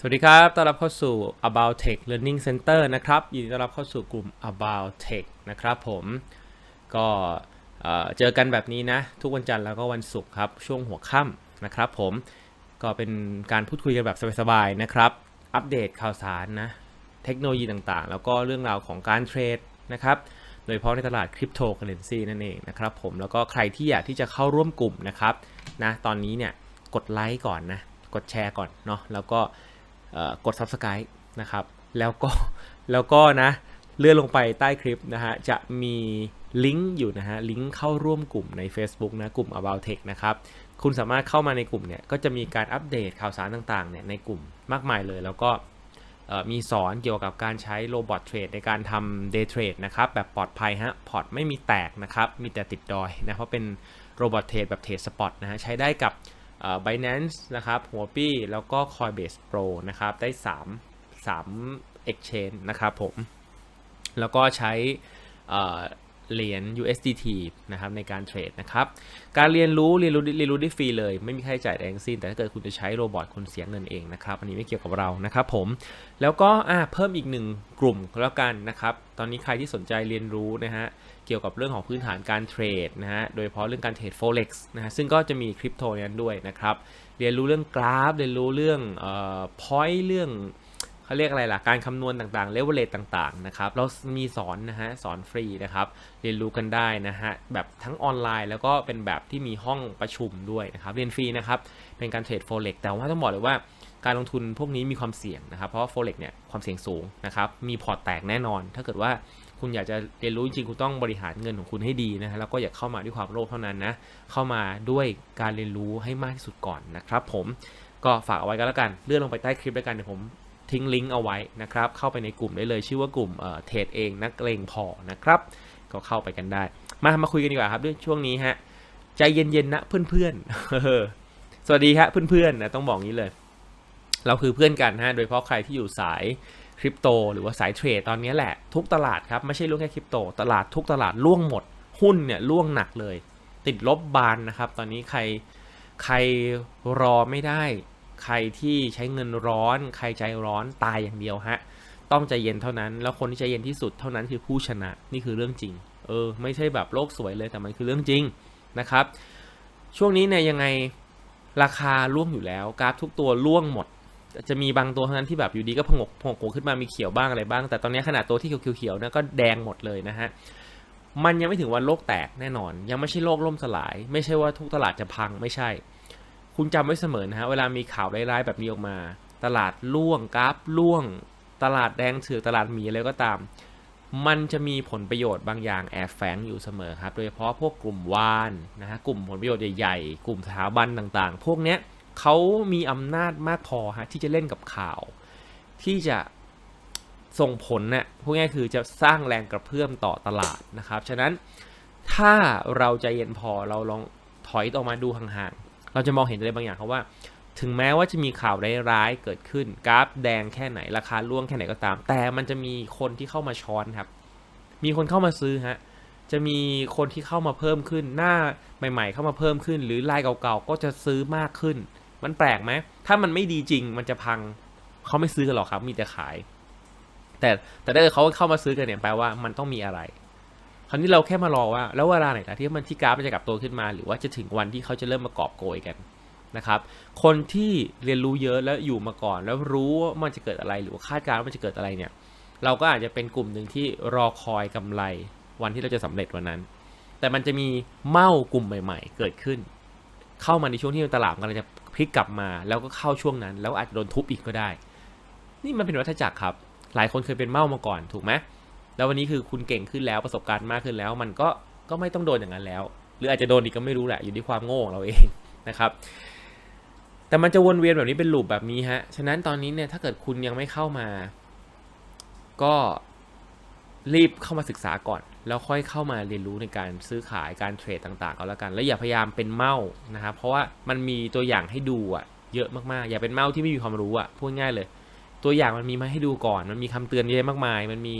สวัสดีครับ ต้อนรับเข้าสู่ About Tech Learning Center นะครับ ยินดีต้อนรับเข้าสู่กลุ่ม About Tech นะครับผม ก็เอ่อเจอกันแบบนี้นะ ทุกวันจันทร์แล้วก็วันศุกร์ครับ ช่วงหัวค่ำนะครับผม ก็เป็นการพูดคุยกันแบบสบายๆนะครับ อัปเดตข่าวสารนะ เทคโนโลยีต่างๆ แล้วก็เรื่องราวของการเทรดนะครับ โดยเฉพาะในตลาดคริปโตเคอเรนซีนั่นเองนะครับผม แล้วก็ใครที่อยากที่จะเข้าร่วมกลุ่มนะครับ นะ ตอนนี้เนี่ย กดไลค์ก่อนนะ กดแชร์ก่อนเนาะ แล้วก็ กด Subscribe นะครับ แล้วก็แล้วก็นะเลื่อนลงไปใต้คลิปนะฮะจะมีลิงก์อยู่นะฮะลิงก์เข้าร่วมกลุ่มใน Facebook นะกลุ่ม About Tech นะครับคุณสามารถเข้ามาในกลุ่มเนี่ยก็จะมีการอัปเดตข่าวสารต่างๆเนี่ยในกลุ่มมากมายเลย แล้วก็มีสอนเกี่ยวกับการใช้โรบอทเทรดในการทำเดย์เทรดนะครับแบบปลอดภัยฮะพอร์ตไม่มีแตกนะครับมีแต่ติดดอยนะเพราะเป็นโรบอทเทรดแบบเทรดสปอตนะฮะใช้ได้กับ เอ่อ Binance นะครับหัวปี้แล้วก็ Coinbase Pro นะครับ ได้ 3 3 exchange นะครับผม แล้วก็ใช้เหรียญ USDT นะครับในการเทรดนะครับ การเรียนรู้เรียนรู้เรียนรู้ได้ฟรีเลย ไม่มีค่าใช้จ่ายใดทั้งสิ้น แต่ถ้าเกิดคุณจะใช้โรบอทคุณเสียเงินเองนะครับ อันนี้ไม่เกี่ยวกับเรานะครับผม แล้วก็เพิ่มอีกหนึ่งกลุ่มแล้วกันนะครับ ตอนนี้ใครที่สนใจเรียนรู้นะฮะ เกี่ยวกับเรื่องของพื้นฐานการเทรดนะฮะ โดยเฉพาะเรื่องการเทรด forex นะฮะ ซึ่งก็จะมีคริปโตนั้นด้วยนะครับ เรียนรู้เรื่องกราฟ เรียนรู้เรื่องเอ่อ point เรื่องเขาเรียกอะไรล่ะ การคำนวณต่างๆ เลเวลเลตต่างๆ นะครับ เรามีสอนนะฮะ สอนฟรีนะครับ เรียนรู้กันได้นะฮะ แบบทั้งออนไลน์แล้วก็เป็นแบบที่มีห้องประชุมด้วยนะครับ เรียนฟรีนะครับ เป็นการเทรด forex แต่ว่าต้องบอกเลยว่าการลงทุนพวกนี้มีความเสี่ยงนะครับ เพราะว่า forex เนี่ยความเสี่ยงสูงนะครับ มีพอร์ตแตกแน่นอน ถ้าเกิดว่า คุณอยากจะเรียนรู้จริงๆคุณต้องบริหารเงินของคุณให้ดีนะฮะแล้วก็อย่าเข้ามาด้วยความโลภเท่านั้นนะเข้ามาด้วยการเรียนรู้ให้มากที่สุดก่อนนะครับ ผมก็ฝากเอาไว้กันแล้วกันเลื่อนลงไปใต้คลิปแล้วกันเดี๋ยวผมทิ้งลิงก์เอาไว้นะครับเข้าไปในกลุ่มได้เลยชื่อว่ากลุ่มเอ่อเทรดเองนักเลงพอนะครับก็เข้าไปกันได้ มามาคุยกันดีกว่าครับเรื่องช่วงนี้ฮะใจเย็นๆนะเพื่อนๆสวัสดีครับเพื่อนๆนะต้องบอกงี้เลย เราคือเพื่อนกันฮะโดยเฉพาะใครที่อยู่สาย คริปโตหรือว่าสายเทรดตอนนี้แหละทุกตลาดครับไม่ใช่เรื่องแค่คริปโต ตลาดทุกตลาดล่วงหมด หุ้นเนี่ยล่วงหนักเลย ติดลบบานนะครับ ตอนนี้ใครใครรอไม่ได้ ใครที่ใช้เงินร้อน ใครใจร้อนตายอย่างเดียวฮะต้องใจเย็นเท่านั้น แล้วคนที่ใจเย็นที่สุดเท่านั้นคือผู้ชนะนี่คือเรื่องจริง เออ ไม่ใช่แบบโลกสวยเลยแต่มันคือเรื่องจริงนะครับ ช่วงนี้เนี่ยยังไงราคาร่วงอยู่แล้ว กราฟทุกตัวร่วงหมด จะมีบางตัวเท่านั้นที่แบบอยู่ดีก็พงกพงกขึ้นมามีเขียวบ้างอะไรบ้าง แต่ตอนนี้ขนาดตัวที่เขียวๆนะก็แดงหมดเลยนะฮะมันยังไม่ถึงวันโลกแตกแน่นอน ยังไม่ใช่โลกล่มสลาย ไม่ใช่ว่าทุกตลาดจะพังไม่ใช่ คุณจำไว้เสมอนะฮะเวลามีข่าวร้ายๆแบบนี้ออกมา ตลาดล่วงกราฟล่วง ตลาดแดงเถือตลาดหมีอะไรก็ตาม มันจะมีผลประโยชน์บางอย่างแอบแฝงอยู่เสมอครับ โดยเฉพาะพวกกลุ่มวานนะฮะกลุ่มผลประโยชน์ใหญ่ๆ กลุ่มสถาบันต่างๆ พวกเนี้ย เขามีอำนาจมากพอฮะที่จะเล่นกับข่าว ที่จะส่งผลเนี่ยพวกนี้คือจะสร้างแรงกระเพื่อมต่อตลาดนะครับฉะนั้นถ้าเราใจเย็นพอเราลองถอยออกมาดูห่างๆ เราจะมองเห็นอะไรบางอย่างครับว่า ถึงแม้ว่าจะมีข่าวร้ายๆเกิดขึ้น กราฟแดงแค่ไหนราคาร่วงแค่ไหนก็ตาม แต่มันจะมีคนที่เข้ามาช้อนครับ มีคนเข้ามาซื้อฮะจะมีคนที่เข้ามาเพิ่มขึ้น หน้าใหม่ ๆ เข้ามาเพิ่มขึ้น หรือลายเก่าๆก็จะซื้อมากขึ้น มันแปลกไหม ถ้ามันไม่ดีจริงมันจะพังเขาไม่ซื้อกันหรอกครับ มีแต่ขาย แต่แต่ถ้าเขาเข้ามาซื้อกันเนี่ยแปลว่ามันต้องมีอะไร คราวนี้เราแค่มารอว่า แล้วเวลาไหนล่ะที่มันที่กราฟมันจะกลับตัวขึ้นมา หรือว่าจะถึงวันที่เขาจะเริ่มมากอบโกยกันนะครับ คนที่เรียนรู้เยอะแล้วอยู่มาก่อน แล้วรู้ว่ามันจะเกิดอะไรหรือว่าคาดการณ์ว่ามันจะเกิดอะไรเนี่ย เราก็อาจจะเป็นกลุ่มหนึ่งที่รอคอยกำไร วันที่เราจะสำเร็จวันนั้น แต่มันจะมีเม้ากลุ่มใหม่ ๆ เกิดขึ้น เข้ามาในช่วงที่ตลาดกำลังจะพลิกกลับมา แล้วก็เข้าช่วงนั้น แล้วอาจจะโดนทุบอีกก็ได้ นี่มันเป็นวัฏจักรครับ หลายคนเคยเป็นเมามาก่อนถูกไหมแล้ววันนี้คือคุณเก่งขึ้นแล้วประสบการณ์มากขึ้นแล้ว มันก็ก็ไม่ต้องโดนอย่างนั้นแล้ว หรืออาจจะโดนอีกก็ไม่รู้แหละอยู่ที่ความโง่ของเราเองนะครับแต่มันจะวนเวียนแบบนี้เป็นลูปแบบนี้ฮะ ฉะนั้นตอนนี้เนี่ยถ้าเกิดคุณยังไม่เข้ามา ก็รีบเข้ามาศึกษาก่อน แล้วค่อยเข้ามาเรียนรู้ในการซื้อขายการเทรดต่างๆเอาละกัน แล้วอย่าพยายามเป็นเมาส์นะครับ เพราะว่ามันมีตัวอย่างให้ดูอะเยอะมากๆ อย่าเป็นเมาส์ที่ไม่มีความรู้อะพูดง่ายเลย ตัวอย่างมันมีมาให้ดูก่อน มันมีคำเตือนเยอะมากมาย มันมี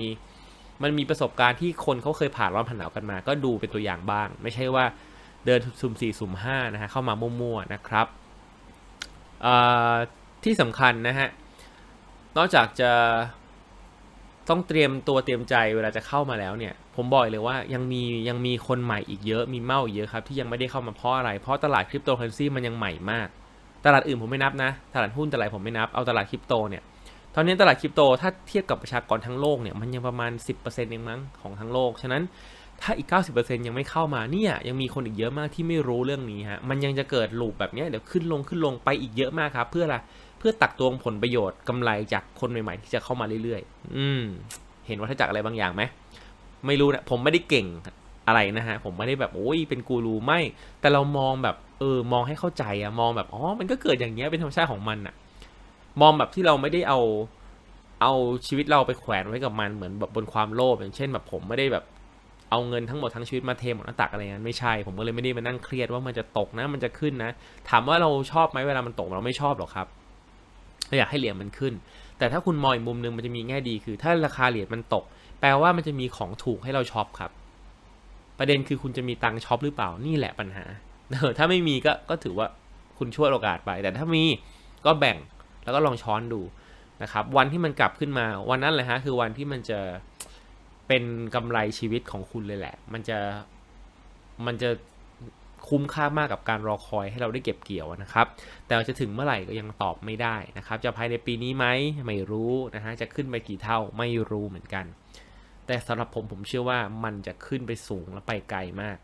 มันมีประสบการณ์ที่คนเขาเคยผ่านร้อนผ่านหนาวกันมา ก็ดูเป็นตัวอย่างบ้าง ไม่ใช่ว่าเดินสุ่มสี่สุ่มห้านะฮะเข้ามามั่วๆนะครับอ่อที่สำคัญนะฮะนอกจากจะ ต้องเตรียมตัวเตรียมใจเวลาจะเข้ามาแล้วเนี่ย ผมบอกเลยว่ายังมียังมีคนใหม่อีกเยอะมีเมาอีกเยอะครับที่ยังไม่ได้เข้ามาเพราะอะไร เพราะตลาดคริปโตเคอเรนซีมันยังใหม่มาก ตลาดอื่นผมไม่นับนะ ตลาดหุ้นตลาดผมไม่นับเอาตลาดคริปโตเนี่ยตอนนี้ตลาดคริปโตถ้าเทียบกับประชากรทั้งโลกเนี่ยมันยังประมาณ 10%เองมั้งของทั้งโลกฉะนั้นถ้าอีก 90%ยังไม่เข้ามาเนี่ยยังมีคนอีกเยอะมากที่ไม่รู้เรื่องนี้ฮะมันยังจะเกิดลูปแบบนี้เดี๋ยวขึ้นลงขึ้นลงไปอีกเยอะมากครับ เพื่ออะไร เพื่อตักตวงผลประโยชน์กำไรจากคนใหม่ๆที่จะเข้ามาเรื่อยๆ อืม เห็นวัฏจักรอะไรบางอย่างไหมไม่รู้นะผมไม่ได้เก่งอะไรนะฮะผมไม่ได้แบบโอ้ยเป็นกูรูไม่ แต่เรามองแบบเออมองให้เข้าใจอะมองแบบอ๋อมันก็เกิดอย่างเงี้ยเป็นธรรมชาติของมันอะมองแบบที่เราไม่ได้เอาเอาชีวิตเราไปแขวนไว้กับมันเหมือนแบบบนความโลภอย่างเช่นแบบผมไม่ได้แบบเอาเงินทั้งหมดทั้งชีวิตมาเทหมดหน้าตักอะไรเงี้ยไม่ใช่ ผมก็เลยไม่ได้มานั่งเครียดว่ามันจะตกนะมันจะขึ้นนะ ถามว่าเราชอบไหมเวลามันตกเราไม่ชอบหรอกครับ เราอยากให้เหรียญมันขึ้น แต่ถ้าคุณมองอีกมุมหนึงมันจะมีแง่ดีคือ ถ้าราคาเหรียญมันตก แปลว่ามันจะมีของถูกให้เราช็อปครับ ประเด็นคือคุณจะมีตังช็อปหรือเปล่านี่แหละปัญหาเออถ้าไม่มีก็ก็ถือว่าคุณช่วยโอกาสไป แต่ถ้ามีก็แบ่งแล้วก็ลองช้อนดูนะครับ วันที่มันกลับขึ้นมาวันนั้นเลยฮะคือวันที่มันจะเป็นกำไรชีวิตของคุณเลยแหละ มันจะมันจะ คุ้มค่ามากกับการรอคอยให้เราได้เก็บเกี่ยวนะครับ แต่ว่าจะถึงเมื่อไหร่ก็ยังตอบไม่ได้นะครับ จะภายในปีนี้ไหมไม่รู้นะฮะจะขึ้นไปกี่เท่าไม่รู้เหมือนกัน แต่สำหรับผมผมเชื่อว่ามันจะขึ้นไปสูงและไปไกลมาก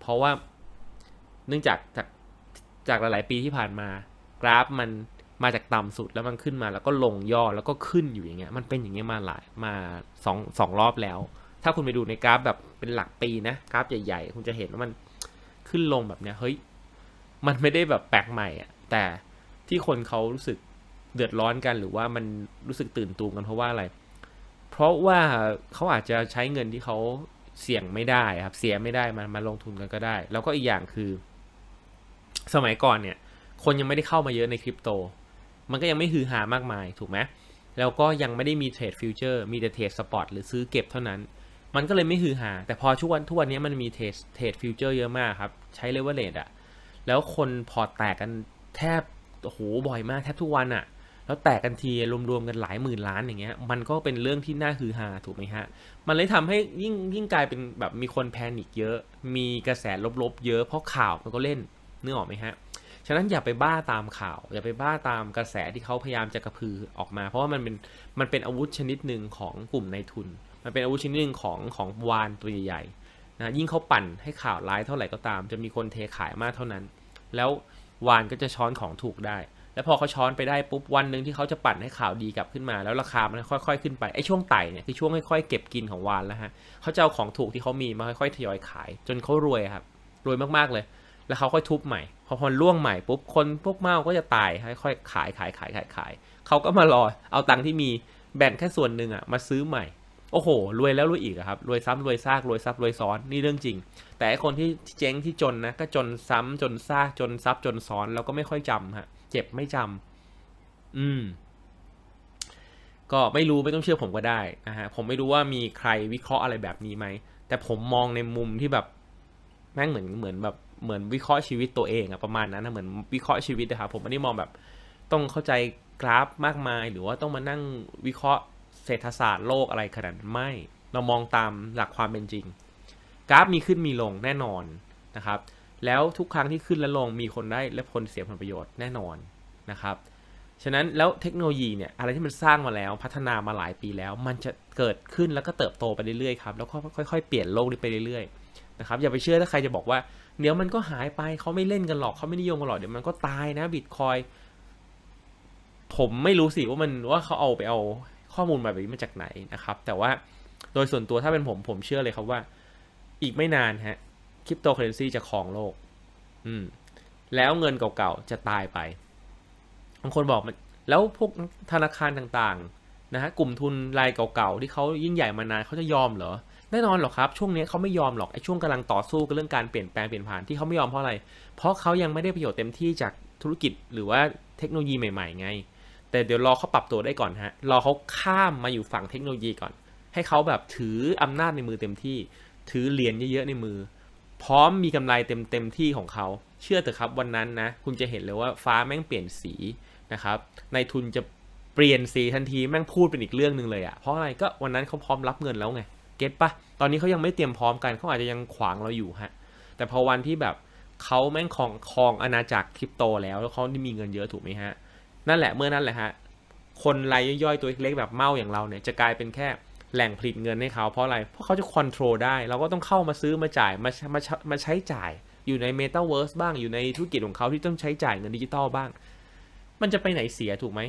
เพราะว่าเนื่องจากจากจากหลาย ๆ ปีที่ผ่านมา กราฟมันมาจากต่ำสุดแล้วมันขึ้นมาแล้วก็ลงย่อแล้วก็ขึ้นอยู่อย่างเงี้ยมันเป็นอย่างเงี้ยมาหลายมาสองสองรอบแล้ว ถ้าคุณไปดูในกราฟแบบเป็นหลักปีนะกราฟใหญ่ ๆ คุณจะเห็นว่ามัน ขึ้นลงแบบเนี้ยเฮ้ยมันไม่ได้แบบแปลกใหม่อะแต่ที่คนเขารู้สึกเดือดร้อนกันหรือว่ามันรู้สึกตื่นตูมกันเพราะว่าอะไร เพราะว่าเขาอาจจะใช้เงินที่เขาเสี่ยงไม่ได้ครับ เสียไม่ได้มามาลงทุนกันก็ได้ แล้วก็อีกอย่างคือ สมัยก่อนเนี่ย คนยังไม่ได้เข้ามาเยอะในคริปโต มันก็ยังไม่ฮือฮามากมายถูกไหมแล้วก็ยังไม่ได้มีเทรดฟิวเจอร์มีแต่เทรดสปอตหรือซื้อเก็บเท่านั้น มันก็เลยไม่ฮือฮาแต่พอทุกวันทุกวันนี้มันมีเทรดเทรดฟิวเจอร์เยอะมากครับ ใช้เลเวลเลดอะแล้วคนพอแตกกันแทบโอ้โหบ่อยมากแทบทุกวันอะแล้วแตกกันทีรวมๆกันหลายหมื่นล้านอย่างเงี้ย มันก็เป็นเรื่องที่น่าฮือฮาถูกไหมฮะ มันเลยทำให้ยิ่งยิ่งกลายเป็นแบบมีคนแพนิคเยอะ มีกระแสลบๆเยอะเพราะข่าวมันก็เล่นนึกออกไหมฮะ ฉะนั้นอย่าไปบ้าตามข่าว อย่าไปบ้าตามกระแสที่เขาพยายามจะกระพือออกมา เพราะว่ามันเป็นมันเป็นอาวุธชนิดหนึ่งของกลุ่มในายทุน มันเป็นอาวุธชนิดหนึ่งของของวานตัวใหญ่ๆนะยิ่งเขาปั่นให้ข่าวร้ายเท่าไหร่ก็ตาม จะมีคนเทขายมากเท่านั้น แล้ววานก็จะช้อนของถูกได้ แล้วพอเขาช้อนไปได้ปุ๊บวันหนึ่งที่เขาจะปั่นให้ข่าวดีกลับขึ้นมา แล้วราคามันค่อยๆขึ้นไปไอ้ช่วงไต่เนี่ยคือช่วงค่อยๆเก็บกินของวานแล้วฮะเขาจะเอาของถูกที่เขามีมาค่อยๆทยอยขาย จนเขารวยครับรวยมากๆเลย แล้วเขาค่อยทุบใหม่พอพอล่วงใหม่ปุ๊บคนพวกเมาก็จะตายค่อยๆขายขายขายขายขายเขาก็มารอเอาตังค์ที่มีแบ่งแค่ส่วนหนึ่งอะมาซื้อใหม่ โอ้โห รวยแล้วรวยอีกครับ รวยซ้ำรวยซาก รวยซับรวยซ้อน นี่เรื่องจริง แต่คนที่เจ๊งที่จนนะ ก็จนซ้ำจนซาก จนซับจนซ้อน แล้วก็ไม่ค่อยจำฮะ เจ็บไม่จำอืม ก็ไม่รู้ไม่ต้องเชื่อผมก็ได้นะฮะ ผมไม่รู้ว่ามีใครวิเคราะห์อะไรแบบนี้ไหม แต่ผมมองในมุมที่แบบ แม่งเหมือนเหมือนแบบ เหมือนวิเคราะห์ชีวิตตัวเองอะประมาณนั้นนะเหมือนวิเคราะห์ชีวิตนะครับผมไม่ได้มองแบบ ต้องเข้าใจกราฟมากมาย หรือว่าต้องมานั่งวิเคราะห์ ศรษฐศาสตร์โลกอะไรขนาดนั้นไม่ เรามองตามหลักความเป็นจริง กราฟมีขึ้นมีลงแน่นอนนะครับ แล้วทุกครั้งที่ขึ้นและลงมีคนได้และคนเสียผลประโยชน์แน่นอนนะครับ ฉะนั้นแล้วเทคโนโลยีเนี่ยอะไรที่มันสร้างมาแล้วพัฒนามาหลายปีแล้ว มันจะเกิดขึ้นแล้วก็เติบโตไปเรื่อยๆครับแล้วก็ค่อยๆเปลี่ยนโลกนี้ไปเรื่อยๆนะครับอย่าไปเชื่อถ้าใครจะบอกว่าเดี๋ยวมันก็หายไปเขาไม่เล่นกันหรอกเขาไม่นิยมกันหรอกเดี๋ยวมันก็ตายนะบิตคอยผมไม่รู้สิว่ามันว่าเขาเอาไปเอา ข้อมูลแบบนี้มาจากไหนนะครับ แต่ว่าโดยส่วนตัวถ้าเป็นผมผมเชื่อเลยครับว่า อีกไม่นานฮะคริปโตเคอเรนซีจะครองโลก อืม แล้วเงินเก่าๆจะตายไปบางคนบอกมันแล้วพวกธนาคารต่างๆนะฮะกลุ่มทุนรายเก่าๆที่เขายิ่งใหญ่มานานเขาจะยอมเหรอแน่นอนหรอกครับ ช่วงนี้เขาไม่ยอมหรอกไอ้ช่วงกำลังต่อสู้กับเรื่องการเปลี่ยนแปลงเปลี่ยนผ่านที่เขาไม่ยอมเพราะอะไร เพราะเขายังไม่ได้ประโยชน์เต็มที่จากธุรกิจหรือว่าเทคโนโลยีใหม่ๆไง แต่เดี๋ยวรอเขาปรับตัวได้ก่อนฮะ รอเขาข้ามมาอยู่ฝั่งเทคโนโลยีก่อน ให้เขาแบบถืออำนาจในมือเต็มที่ ถือเหรียญเยอะๆในมือ พร้อมมีกำไรเต็มเต็มที่ของเขา เชื่อเถอะครับวันนั้นนะ คุณจะเห็นเลยว่าฟ้าแม่งเปลี่ยนสีนะครับ ในทุนจะปปลี่ยนสีทันทีแม่งพูดเป็นอีกเรื่องหนึ่งเลยอะเพราะอะไรก็วันนั้นเขาพร้อมรับเงินแล้วไง เก็ตปะตอนนี้เขายังไม่เตรียมพร้อมกันเขาอาจจะยังขวางเราอยู่ฮะ แต่พอวันที่แบบเขาแม่งครองครองอาณาจักรคริปโตแล้วแล้วเขามีเงินเยอะถูกไหมฮะ นั่นแหละเมื่อนั่นแหละฮะคนรายย่อยๆตัวเล็กๆแบบเมาอย่างเราเนี่ยจะกลายเป็นแค่แหล่งผลิตเงินให้เขาเพราะอะไร เพราะเขาจะควบคุมได้ เราก็ต้องเข้ามาซื้อมาจ่ายมามามาใช้จ่ายอยู่ใน Metaverse บ้างอยู่ในธุรกิจของเขาที่ต้องใช้จ่ายเงินดิจิตอลบ้าง มันจะไปไหนเสียถูกไหม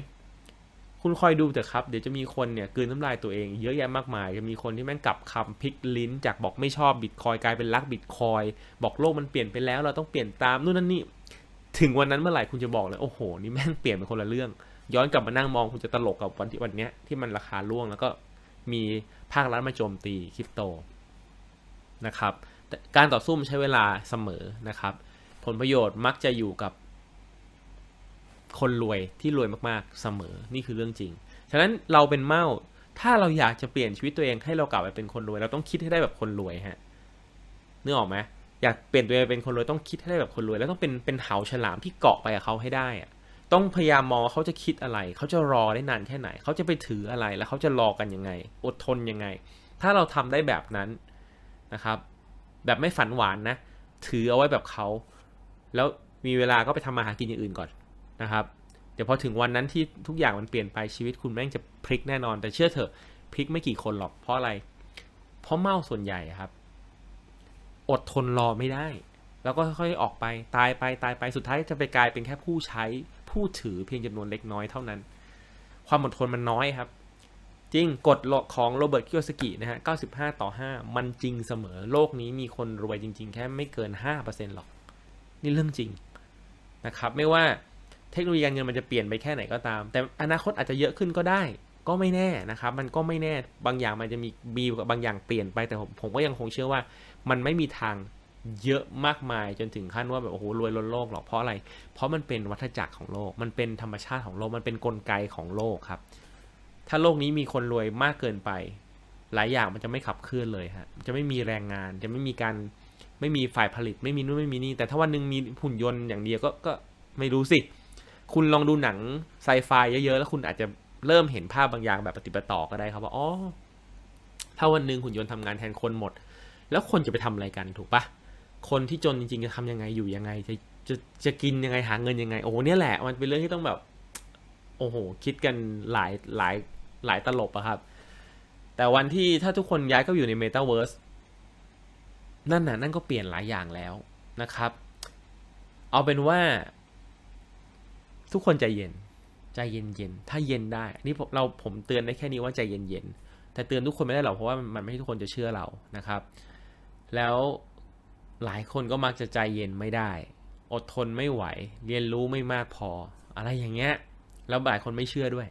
คุณคอยดูเถอะครับ เดี๋ยวจะมีคนเนี่ยกลืนน้ำลายตัวเองเยอะแยะมากมาย จะมีคนที่แม่งกลับคำพลิกลิ้น จากบอกไม่ชอบบิตคอยกลายเป็นรักบิตคอยบอกโลกมันเปลี่ยนไปแล้วเราต้องเปลี่ยนตามนู่นนั่นนี่ ถึงวันนั้นเมื่อไหร่คุณจะบอกเลย โอ้โห นี่แม่งเปลี่ยนเป็นคนละเรื่อง ย้อนกลับมานั่งมองคุณจะตลกกับวันที่วันเนี้ยที่มันราคาร่วงแล้วก็มีภาครัฐมาโจมตีคริปโตนะครับการต่อสู้มันใช้เวลาเสมอนะครับ ผลประโยชน์มักจะอยู่กับ คนรวยที่รวยมากๆเสมอนี่คือเรื่องจริง ฉะนั้นเราเป็นเมาถ้าเราอยากจะเปลี่ยนชีวิตตัวเองให้เรากลับไปเป็นคนรวย เราต้องคิดให้ได้แบบคนรวยฮะนึกออกไหม อยากเปลี่ยนตัวเองเป็นคนรวยต้องคิดให้ได้แบบคนรวย แล้วต้องเป็นเป็นเหาฉลามที่เกาะไปกับเขาให้ได้อะต้องพยายามมองว่าเขาจะคิดอะไร เขาจะรอได้นานแค่ไหน เขาจะไปถืออะไรแล้วเขาจะรอกันยังไง อดทนยังไง ถ้าเราทำได้แบบนั้นนะครับ แบบไม่ฝันหวานนะ ถือเอาไว้แบบเขา แล้วมีเวลาก็ไปทำมาหากินอย่างอื่นก่อนนะครับ เดี๋ยวพอถึงวันนั้นที่ทุกอย่างมันเปลี่ยนไปชีวิตคุณแม่งจะพลิกแน่นอน แต่เชื่อเถอะพลิกไม่กี่คนหรอกเพราะอะไร เพราะเมาส่วนใหญ่ครับ อดทนรอไม่ได้ แล้วก็ค่อยๆออกไปตายไปตายไปสุดท้ายจะไปกลายเป็นแค่ผู้ใช้ผู้ถือเพียงจำนวนเล็กน้อยเท่านั้น ความอดทนมันน้อยครับ จริงกฎของโรเบิร์ตคิโอสกินะฮะ 95 ต่อ 5 มันจริงเสมอโลกนี้มีคนรวยจริง ๆ แค่ไม่เกิน 5%หรอก นี่เรื่องจริงนะครับ ไม่ว่าเทคโนโลยีการเงินมันจะเปลี่ยนไปแค่ไหนก็ตาม แต่อนาคตอาจจะเยอะขึ้นก็ได้ ก็ไม่แน่นะครับ มันก็ไม่แน่บางอย่างมันจะมีมีบางอย่างเปลี่ยนไปแต่ผมผมก็ยังคงเชื่อว่า มันไม่มีทางเยอะมากมายจนถึงขั้นว่าแบบโอ้โหรวยล้นโลกหรอกเพราะอะไร เพราะมันเป็นวัฏจักรของโลก มันเป็นธรรมชาติของโลก มันเป็นนกลไกของโลกครับ ถ้าโลกนี้มีคนรวยมากเกินไป หลายอย่างมันจะไม่ขับเคลื่อนเลยฮะจะไม่มีแรงงาน จะไม่มีการไม่มีฝ่ายผลิต ไม่มีนู่นไม่มีนี่แต่ถ้าวันหนึ่งมีหุ่นยนต์อย่างเดียวก็ก็ไม่รู้สิ คุณลองดูหนังไซไฟเยอะๆแล้วคุณอาจจะ เริ่มเห็นภาพบางอย่างแบบปฏิปต่อก็ได้ครับว่าอ๋อถ้าวันหนึ่งหุ่นยนต์ทำงานแทนคนหมด แล้วคนจะไปทำอะไรกันถูกปะคนที่จนจริงๆจะทำยังไงอยู่ยังไง จะจะจะกินยังไงหาเงินยังไง โอ้โหเนี่ยแหละ มันเป็นเรื่องที่ต้องแบบ โอ้โห คิดกันหลายหลายหลายตลบอะครับ แต่วันที่ถ้าทุกคนย้ายก็อยู่ในเมตาเวิร์สนั่นน่ะนั่นก็เปลี่ยนหลายอย่างแล้วนะครับ เอาเป็นว่า ทุกคนใจเย็น ใจเย็นเย็นถ้าเย็นได้ นี่เราผมเตือนได้แค่นี้ว่าใจเย็นเย็นแต่เตือนทุกคนไม่ได้หรอกเพราะว่ามันไม่ใช่ทุกคนจะเชื่อเรานะครับ แล้วหลายคนก็มักจะใจเย็นไม่ได้ อดทนไม่ไหว เรียนรู้ไม่มากพอ อะไรอย่างเงี้ย แล้วหลายคนไม่เชื่อด้วย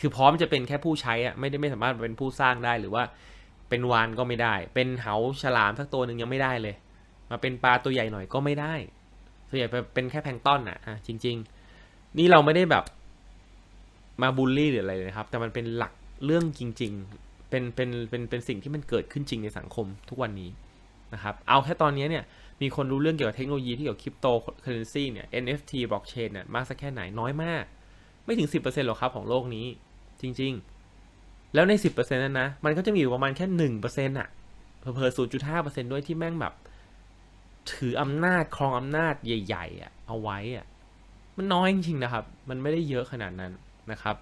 คือพร้อมจะเป็นแค่ผู้ใช้อะไม่ได้ไม่สามารถเป็นผู้สร้างได้หรือว่าเป็นวานก็ไม่ได้ เป็นเหาฉลามสักตัวหนึ่งยังไม่ได้เลย มาเป็นปลาตัวใหญ่หน่อยก็ไม่ได้ส่วนใหญ่เป็นแค่แพงต้นอะอะจริง ๆ นี่เราไม่ได้แบบ มาบูลลี่หรืออะไรนะครับ แต่มันเป็นหลักเรื่องจริง ๆ เป็นเป็นเป็นเป็นสิ่งที่มันเกิดขึ้นจริงในสังคมทุกวันนี้นะครับ เอาแค่ตอนนี้เนี่ยมีคนรู้เรื่องเกี่ยวกับเทคโนโลยีที่เกี่ยวกับคริปโตเคอเรนซีเนี่ย NFT บล็อกเชนเนี่ยมากสักแค่ไหนน้อยมาก ไม่ถึง 10%หรอกครับของโลกนี้จริง ๆ แล้วใน 10%นั้นนะมันก็จะมีอยู่ประมาณแค่1%อะเผลอๆ0.5%ด้วยที่แม่งแบบ ถืออำนาจครองอำนาจใหญ่ ๆอะเอาไว้อะมันน้อยจริงๆนะครับ มันไม่ได้เยอะขนาดนั้น นะครับ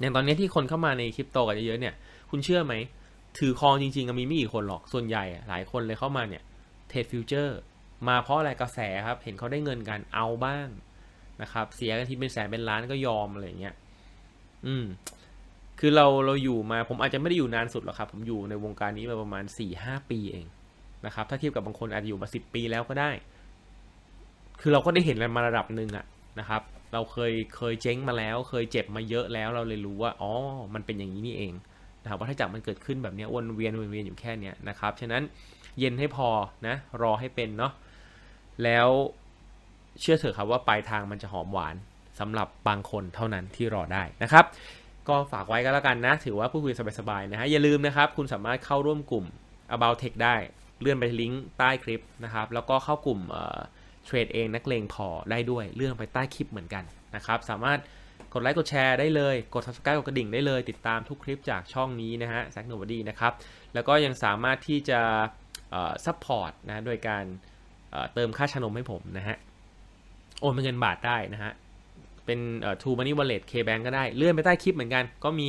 อย่างตอนนี้ที่คนเข้ามาในคริปโตกันเยอะๆเนี่ย คุณเชื่อไหม ถือครองจริงๆมีไม่กี่คนหรอก ส่วนใหญ่หลายคนเลยเข้ามาเนี่ยเทรดฟิวเจอร์มาเพราะอะไรกระแสครับ เห็นเขาได้เงินกันเอาบ้างนะครับ เสียกันที่เป็นแสนเป็นล้านก็ยอมอะไรเงี้ย อืม คือเราเราอยู่มาผมอาจจะไม่ได้อยู่นานสุดหรอกครับ ผมอยู่ในวงการนี้มาประมาณสี่ห้าปีเองนะครับ ถ้าเทียบกับบางคนอาจจะอยู่มาสิบปีแล้วก็ได้ คือเราก็ได้เห็นมาระดับหนึ่งอะนะครับ เราเคยเคยเจ๊งมาแล้ว เคยเจ็บมาเยอะแล้วเราเลยรู้ว่าอ๋อมันเป็นอย่างนี้นี่เองนะครับว่าถ้าจักมันเกิดขึ้นแบบนี้วนเวียนวนเวียนอยู่แค่นี้นะครับฉะนั้นเย็นให้พอนะรอให้เป็นเนาะแล้วเชื่อเถอะครับว่าปลายทางมันจะหอมหวานสำหรับบางคนเท่านั้นที่รอได้นะครับ ก็ฝากไว้ก็แล้วกันนะ ถือว่าพูดคุยสบายๆนะฮะอย่าลืมนะครับ คุณสามารถเข้าร่วมกลุ่ม about tech ได้ เลื่อนไปลิงก์ใต้คลิปนะครับ แล้วก็เข้ากลุ่ม เทรดเองนักเลงพอได้ด้วยเลื่อนไปใต้คลิปเหมือนกันนะครับสามารถกดไลค์กดแชร์ได้เลย กด subscribe กดกระดิ่งได้เลย ติดตามทุกคลิปจากช่องนี้นะฮะแซกโนบดีนะครับ แล้วก็ยังสามารถที่จะซัพพอร์ตนะโดยการเติมค่าชานมให้ผมนะฮะ โอนเป็นเงินบาทได้นะฮะ เป็นเอ่อ True Money Wallet K-Bank ก็ได้ เลื่อนไปใต้คลิปเหมือนกัน ก็มี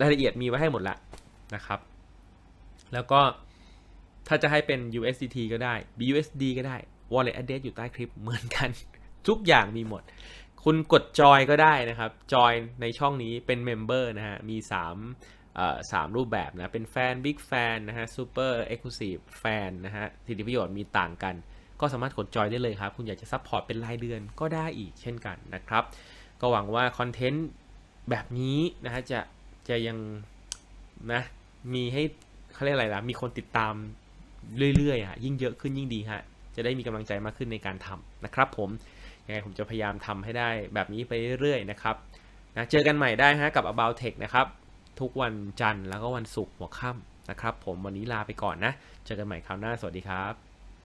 รายละเอียดมีไว้ให้หมดละนะครับ แล้วก็ถ้าจะให้เป็น USDT ก็ได้ BUSD ก็ได้ Wallet Address อยู่ใต้คลิปเหมือนกัน ทุกอย่างมีหมด คุณกดจอยก็ได้นะครับ จอยในช่องนี้เป็นเมมเบอร์นะฮะ มี3สามรูปแบบนะ เป็นแฟน Big Fan นะฮะ Super Exclusive Fan นะฮะ สิทธิประโยชน์มีต่างกัน ก็สามารถกดจอยได้เลยครับ คุณอยากจะซัพพอร์ตเป็นรายเดือนก็ได้อีกเช่นกันนะครับ ก็หวังว่าคอนเทนต์แบบนี้นะฮะจะจะยังนะมีให้เขาเรียกอะไรล่ะ มีคนติดตามเรื่อยๆอะยิ่งเยอะขึ้นยิ่งดีฮะ จะได้มีกำลังใจมากขึ้นในการทำนะครับผมยังไงผมจะพยายามทำให้ได้แบบนี้ไปเรื่อยๆนะครับนะเจอกันใหม่ได้ฮะกับ About Tech นะครับทุกวันจันทร์แล้วก็วันศุกร์หัวค่ำนะครับผมวันนี้ลาไปก่อนนะ เจอกันใหม่คราวหน้า สวัสดีครับ